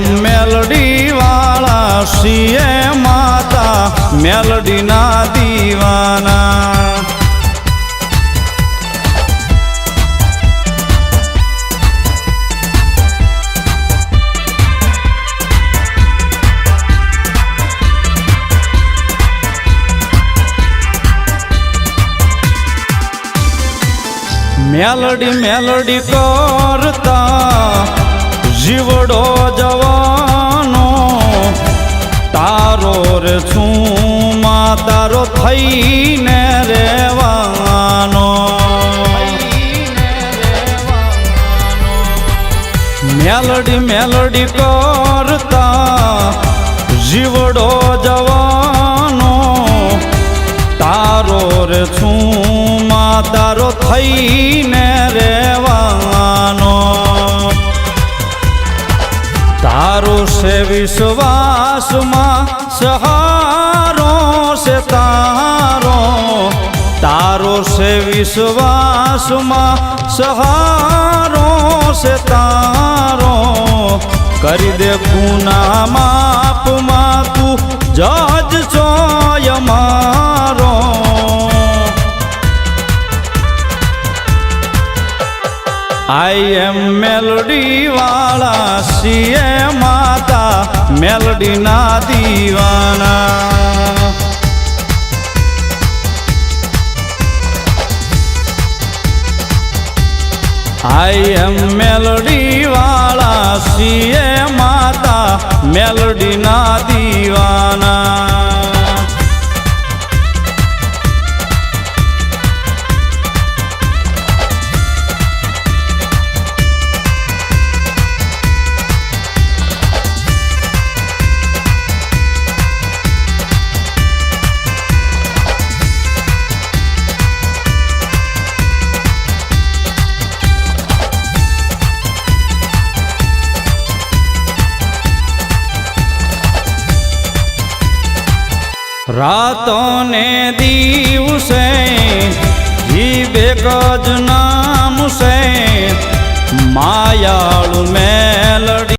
મેલડી વાળા શિએ માતા મેલડીના દીવાના. મેલડી મેલડી કરતા તારો રે છું માં તારો થઈને રેવાનો મેલડી મેલડી કરતા જીવડો જવાનો. તારો રે છું માં તારો થઈને રેવાનો તારો છે વિશ્વાસમાં સહારો છે તારો તારો છે વિશ્વાસમાં સહારો છે તારો કરી દે ગુના આઈ એમ મેલડી વાળા, સીએ માતા મેલડી ના દીવાના. આઈ એમ મેલડી વાળા, સીએ માતા મેલડી ના દીવાના. રાતો ને દિવસે જીવે ગજ